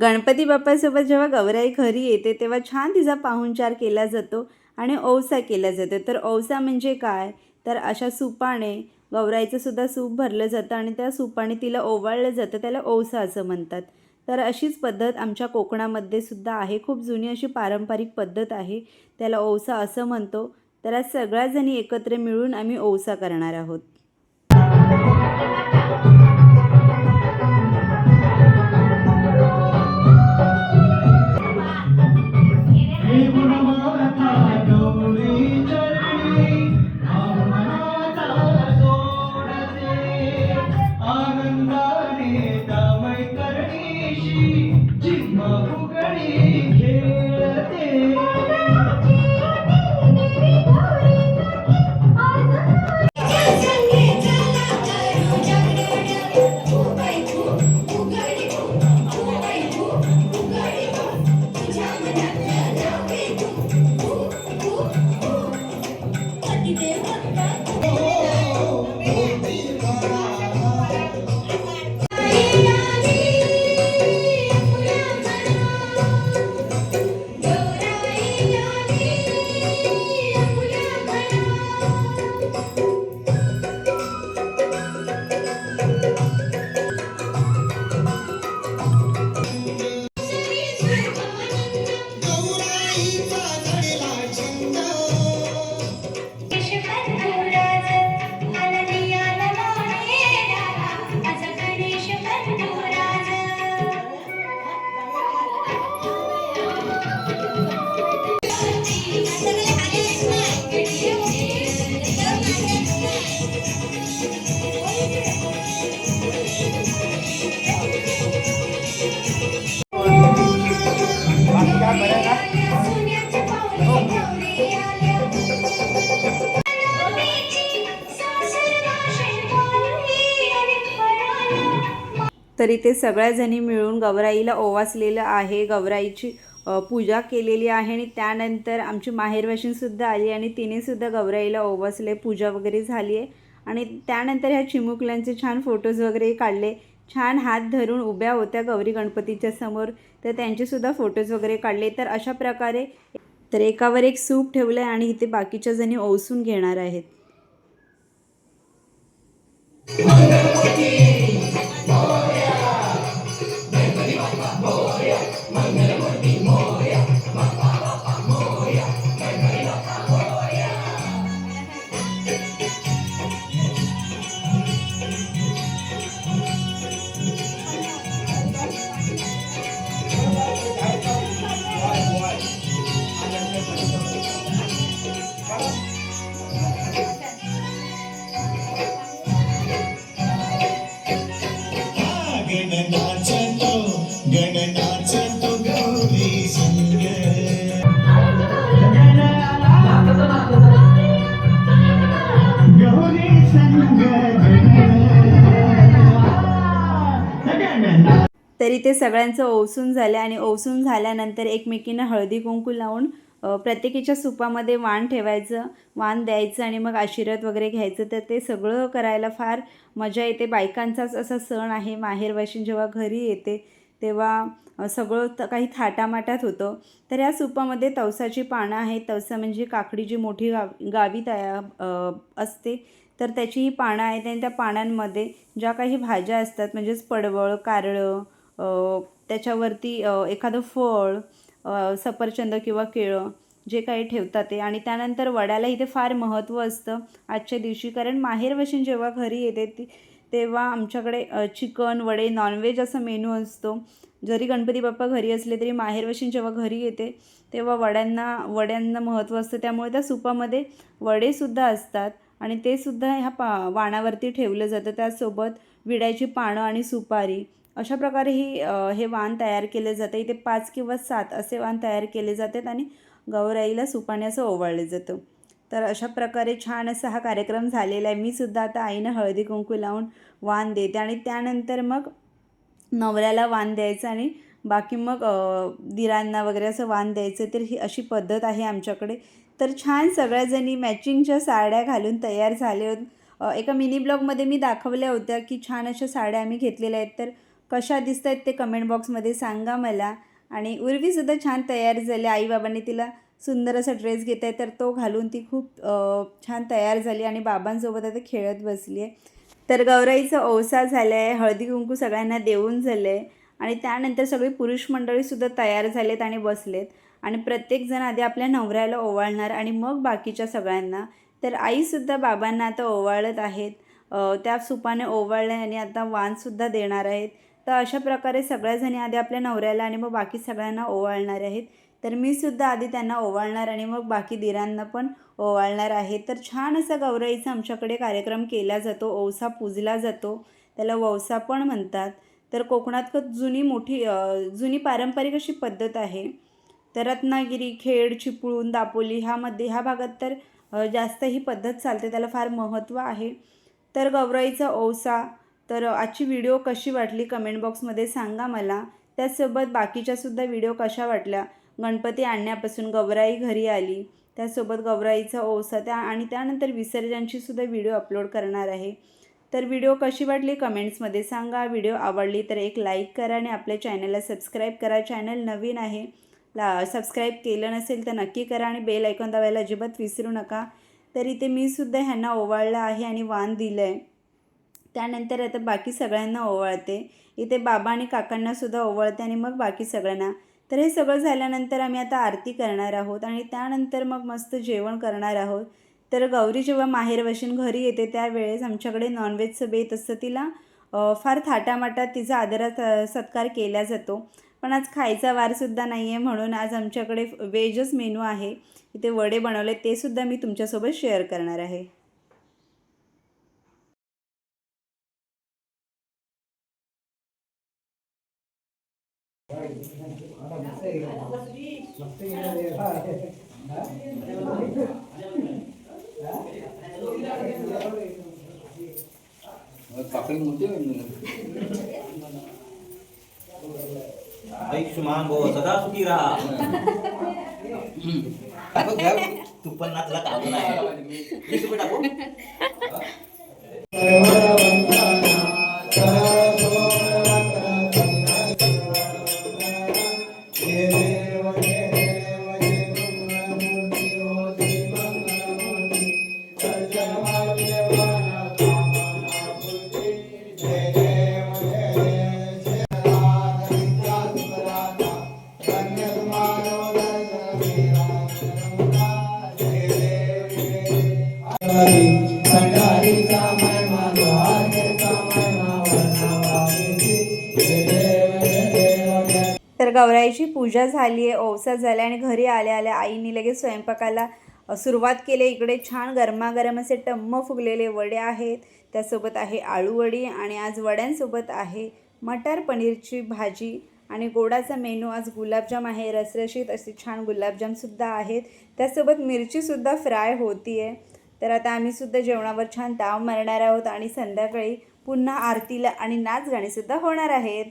गणपती बाप्पासोबत जेव्हा गौराई घरी येते तेव्हा छान तिचा पाहुणचार केला जातो आणि ओवसा केला जातो. तर ओवसा म्हणजे काय? तर अशा सुपाने गौराईचं सुद्धा सूप भरलं जातं आणि त्या सुपाने तिला ओवाळलं जातं त्याला ओवसा असं म्हणतात. तर अशीच पद्धत आमच्या कोकणामध्ये सुद्धा आहे. खूप जुनी अशी पारंपरिक पद्धत आहे. त्याला ओवसा असं म्हणतो. तर आज सगळ्याजणी एकत्र मिळून आम्ही ओवसा करणार आहोत. तर इथे सगळ्याजणी मिळून गौराईला ओवासलेलं आहे. गौराईची पूजा केलेली आहे आणि त्यानंतर आमची माहेरवाशीणसुद्धा आली आणि तिनेसुद्धा गौराईला ओवासले. पूजा वगैरे झाली आहे आणि त्यानंतर ह्या चिमुकल्यांचे छान फोटोज वगैरे काढले. छान हात धरून उभ्या होत्या गौरी गणपतीच्या समोर. तर त्यांचेसुद्धा फोटोज वगैरे काढले. तर अशा प्रकारे तर एकावर एक सूप ठेवलं आहे आणि इथे बाकीच्या जणी ओसून घेणार आहेत. तरी ते सगळ्यांचं ओवसून झालं आणि ओवसून झाल्यानंतर एकमेकींना हळदी कुंकू लावून प्रत्येकीच्या सुपामध्ये वाण ठेवायचं वाण द्यायचं आणि मग आशीर्वाद वगैरे घ्यायचं. तर ते सगळं करायला फार मजा येते. बायकांचाच असा सण आहे. माहेरवाशीन जेव्हा घरी येते तेव्हा सगळं त काही थाटामाटात होतं. तर या सुपामध्ये तवसाची पानं आहेत. तवसा म्हणजे काकडी जी मोठी गाव गावी तया असते. तर त्याची ही पानं आहेत आणि त्या पानांमध्ये ज्या काही भाज्या असतात म्हणजेच पडवळ कारळं त्याच्यावरती एखादं फळ सफरचंद किंवा केळं जे काही ठेवतात ते. आणि त्यानंतर वड्याला इथे फार महत्त्व असतं आजच्या दिवशी. कारण माहेरवशीन जेव्हा घरी येते ती तेव्हा आमच्याकडे चिकन वडे नॉनव्हेज असा मेनू असतो. जरी गणपती बाप्पा घरी असले तरी माहेरवशीन जेव्हा घरी येते तेव्हा वड्यांना वड्यांना महत्त्व असतं. त्यामुळे त्या सुपामध्ये वडेसुद्धा असतात आणि ते सुद्धा ह्या पा वाणावरती ठेवलं जातं. त्यासोबत विड्याची पानं आणि सुपारी. अशा प्रकारे ही हे वाण तयार केले जातं. इथे पाच किंवा सात असे वाण तयार केले जातात आणि गौराईला सुपाने असं ओवाळलं जातं. तर अशा प्रकारे छान असा हा कार्यक्रम झालेला आहे. मी सुद्धा आता आईनं हळदी कुंकू लावून वाण देते आणि त्यानंतर मग नवऱ्याला वाण द्यायचं आणि बाकी मग दिरांना वगैरे असं वाण द्यायचं. तर ही अशी पद्धत आहे आमच्याकडे. तर छान सगळ्याजणी मॅचिंगच्या साड्या घालून तयार झाले एका मिनी ब्लॉगमध्ये मी दाखवल्या होत्या की छान अशा साड्या आम्ही घेतलेल्या आहेत. तर कशा दिसत आहेत ते कमेंट बॉक्समध्ये सांगा मला. आणि उर्वीसुद्धा छान तयार झाली. आईबाबांनी तिला सुंदर असा ड्रेस घेत आहे तर तो घालून ती खूप छान तयार झाली आणि बाबांसोबत आता खेळत बसली आहे तर गौराईचा ओसा झाला आहे हळदी कुंकू सगळ्यांना देऊन झालं आहे आणि त्यानंतर सगळी पुरुष मंडळीसुद्धा तयार झालेत आणि बसलेत. आणि प्रत्येकजण आधी आपल्या नवऱ्याला ओवाळणार आणि मग बाकीच्या सगळ्यांना. तर आईसुद्धा बाबांना आता ओवाळत आहेत. त्या सुपाने ओवाळले आणि आता वाणसुद्धा देणार आहेत. तर अशा प्रकारे सगळ्याजणी आधी आपल्या नवऱ्याला आणि मग बाकी सगळ्यांना ओवाळणार आहेत. तर मी सुद्धा आधी त्यांना ओवाळणार आणि मग बाकी दिरांना पण ओवाळणार आहे. तर छान असा गौराईचा आमच्याकडे कार्यक्रम केला जातो. ओवसा पूजला जातो. त्याला वौसा पण म्हणतात. तर कोकणात खूप जुनी मोठी जुनी पारंपरिक अशी पद्धत आहे. तर रत्नागिरी खेड चिपळूण दापोली ह्यामध्ये ह्या भागात तर जास्त ही पद्धत चालते. त्याला फार महत्त्व आहे. तर गौराईचा ओवसा तर आजची व्हिडिओ कशी वाटली कमेंट बॉक्समध्ये सांगा मला. त्याचसोबत बाकीच्यासुद्धा व्हिडिओ कशा वाटल्या? गणपती आणण्यापासून गौराई घरी आली. त्यासोबत गौराईचा ओसा त्या आणि त्यानंतर विसर्जनची सुद्धा व्हिडिओ अपलोड करणार आहे. तर व्हिडिओ कशी वाटली कमेंट्समध्ये सांगा. व्हिडिओ आवडली तर एक लाईक करा आणि आपल्या चॅनलला सबस्क्राईब करा. चॅनल नवीन आहे ला सबस्क्राईब केलं नसेल तर नक्की करा आणि बेल ऐकून दाबायला अजिबात विसरू नका. तर इथे मी सुद्धा ह्यांना ओवाळलं आहे आणि वाण दिलं आहे त्यानंतर आता बाकी सगळ्यांना ओवाळते. इथे बाबा आणि काकांना सुद्धा ओवाळते आणि मग बाकी सगळ्यांना. तर हे सगळं झाल्यानंतर आम्ही आता आरती करणार आहोत आणि त्यानंतर मग मस्त जेवण करणार आहोत. तर गौरी जेव्हा माहेरवशीन घरी येते त्यावेळेस आमच्याकडे नॉनव्हेजचं बेत असतं. तिला फार थाटामाटात तिचा आदरात सत्कार केला जातो. पण आज खायचा वारसुद्धा नाही आहे म्हणून आज आमच्याकडे व्हेजच मेनू आहे. इथे वडे बनवले ते सुद्धा मी तुमच्यासोबत शेअर करणार आहे. आयुष्यमान भव सदा सुखी राहा. तू पण नाचला का नाही टाकू तर गौराईची पूजा झाली आहे ओवसा झाल्या आणि घरी आल्या आल्या आईने लगेच स्वयंपाकाला सुरुवात केली. इकडे छान गरमागरम असे टम्म फुगलेले वडे आहेत. त्यासोबत आहे आळूवडी आणि आज वड्यांसोबत आहे मटार पनीरची भाजी आणि गोडाचा मेनू. आज गुलाबजाम आहे रसरशीत असे छान गुलाबजामसुद्धा आहेत. त्यासोबत मिरचीसुद्धा फ्राय होती आहे तर आता आम्हीसुद्धा जेवणावर छान ताव मारणार आहोत आणि संध्याकाळी पुन्हा आरतीला आणि नाच गाणीसुद्धा होणार आहेत.